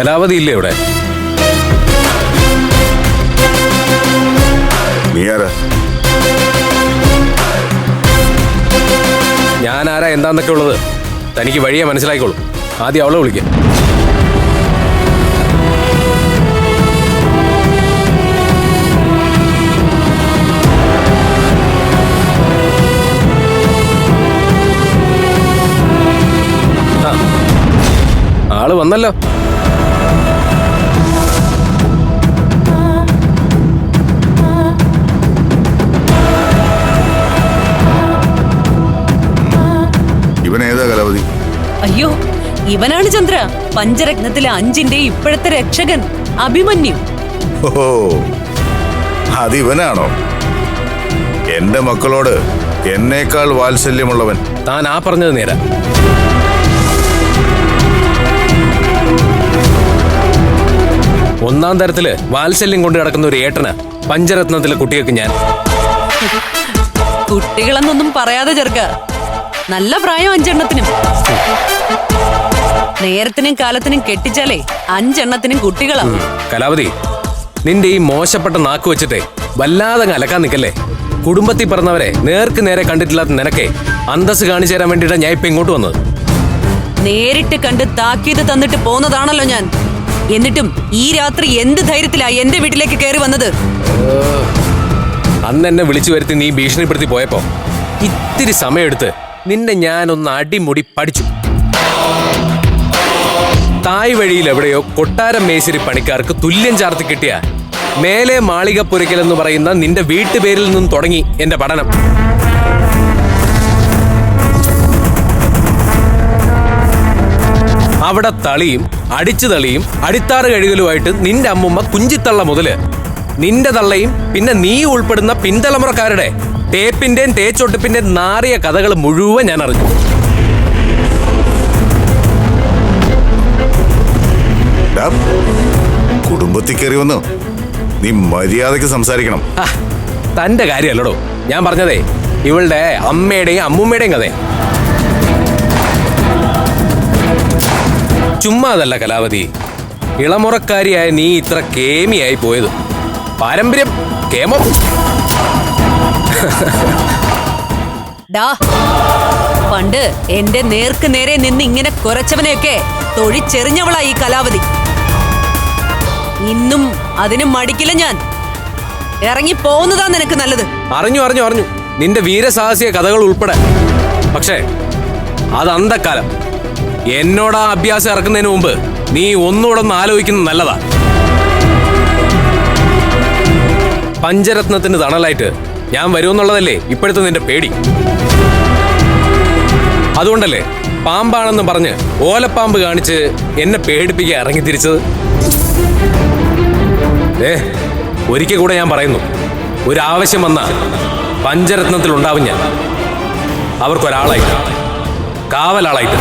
കലാവതി ഇല്ലേ ഇവിടെ? നീ ആരാ? ഞാൻ ആരാ എന്താന്നൊക്കെ ഉള്ളത്? തനിക്ക് വഴിയെ മനസ്സിലായിക്കോളൂ. ആദ്യം അവളെ വിളിക്കാം. ആൾ വന്നല്ലോ. അയ്യോ ഇവനാണ് ചന്ദ്ര. പഞ്ചരത്നത്തിലെ അഞ്ചിന്റെ ഇപ്പോഴത്തെ രക്ഷകൻ അഭിമന്യു. ഓ അതിവനാണോ എന്റെ മക്കളോട് എന്നേക്കാൾ വാത്സല്യമുള്ളവൻ. താൻ ആ പറഞ്ഞത് നേരാ. ഒന്നാം തരത്തിൽ വാത്സല്യം കൊണ്ട് നടക്കുന്ന ഒരു ഏട്ടന് പഞ്ചരത്നത്തിലെ കുട്ടികൾക്ക് ഞാൻ. കുട്ടികളെന്നൊന്നും പറയാതെ ചെറുക്ക. നല്ല പ്രായം അഞ്ചെണ്ണത്തിനും. നേരത്തിനും കാലത്തിനും കെട്ടിച്ചാലേ അഞ്ചെണ്ണത്തിനും കുട്ടികളാവും കലാവതി നിന്റെ ഈ മോശപ്പെട്ട നാക്ക് വെച്ചിട്ടേ വല്ലാതെ അലക്കാൻ നിൽക്കല്ലേ? കുടുംബത്തിൽ പറഞ്ഞവരെ നേർക്ക് നേരെ കണ്ടിട്ടില്ലാത്ത നിനക്കേ അന്തസ് കാണിച്ചു തരാൻ വേണ്ടിയിട്ടാണ് ഞാൻ ഇപ്പൊ ഇങ്ങോട്ട് വന്നത്. നേരിട്ട് കണ്ട് താക്കീത് തന്നിട്ട് പോന്നതാണല്ലോ ഞാൻ. എന്നിട്ടും ഈ രാത്രി എന്ത് ധൈര്യത്തിലാ എന്റെ വീട്ടിലേക്ക് കയറി വന്നത്? അന്ന് എന്നെ വിളിച്ചു വരുത്തി നീ ഭീഷണിപ്പെടുത്തി പോയപ്പോ ഇത്തിരി സമയമെടുത്ത് നിന്നെ ഞാനൊന്ന് അടിമുടി പഠിച്ചു. തായ് വഴിയിൽ എവിടെയോ കൊട്ടാരം മേശരി പണിക്കാർക്ക് തുല്യം ചാർത്തി കിട്ടിയ മേലെ മാളികപ്പുരയ്ക്കൽ എന്ന് പറയുന്ന നിന്റെ വീട്ടുപേരിൽ നിന്നും തുടങ്ങി എന്റെ പഠനം. അവിടെ തളിയും അടിച്ചു തളിയും അടിത്താറ് കഴുകലുമായിട്ട് നിന്റെ അമ്മുമ്മ കുഞ്ചിത്തള്ള മുതൽ. നിന്റെ തള്ളയും പിന്നെ നീ ഉൾപ്പെടുന്ന പിന്തലമുറക്കാരുടെ തേപ്പിന്റെയും തേച്ചൊട്ടിപ്പിന്റെയും നാറിയ കഥകൾ മുഴുവൻ ഞാൻ അറിഞ്ഞു. കുടുംബത്തിൽ കയറി വന്നു? നീ മര്യാദയ്ക്ക് സംസാരിക്കണം. തന്റെ കാര്യമല്ലടോ. ഞാൻ പറഞ്ഞതേ ഇവളുടെ അമ്മയുടെയും അമ്മൂമ്മയുടെയും കഥ ചുമ്മാതല്ല കലാവതി. ഇളമുറക്കാരിയായ നീ ഇത്ര കേമിയായി പോയത്. പാരമ്പര്യം കേമം. പണ്ട് എന്റെ നേർക്ക് നേരെ നിന്ന് ഇങ്ങനെ കുറച്ചവനെയൊക്കെ തൊഴിച്ചെറിഞ്ഞവളാ ഈ കലാവതി. ഇന്നും അതിന് മടിക്കില്ല ഞാൻ. ഇറങ്ങി പോകുന്നതാ നിനക്ക് നല്ലത്. അറിഞ്ഞു അറിഞ്ഞു അറിഞ്ഞു. നിന്റെ വീരസാഹസിക കഥകൾ ഉൾപ്പെടെ. പക്ഷേ അത് അന്തക്കാലം എന്നോടാ അഭ്യാസം ഇറക്കുന്നതിന് മുമ്പ് നീ ഒന്നുകൂടെ ഒന്ന് ആലോചിക്കുന്നത് നല്ലതാ. പഞ്ചരത്നത്തിന്റെ തണലായിട്ട് ഞാൻ വരുമെന്നുള്ളതല്ലേ? ഇപ്പോഴത്തെ നിന്റെ പേടി. അതുകൊണ്ടല്ലേ പാമ്പാണെന്ന് പറഞ്ഞ് ഓലപ്പാമ്പ് കാണിച്ച് എന്നെ പേടിപ്പിക്കാൻ ഇറങ്ങി തിരിച്ചത് ഏ ഒരിക്കൽ കൂടെ ഞാൻ പറയുന്നു. ഒരു ആവശ്യം വന്ന പഞ്ചരത്നത്തിൽ ഉണ്ടാവും ഞാൻ. അവർക്കൊരാളായിട്ട് കാവലാളായിട്ട്.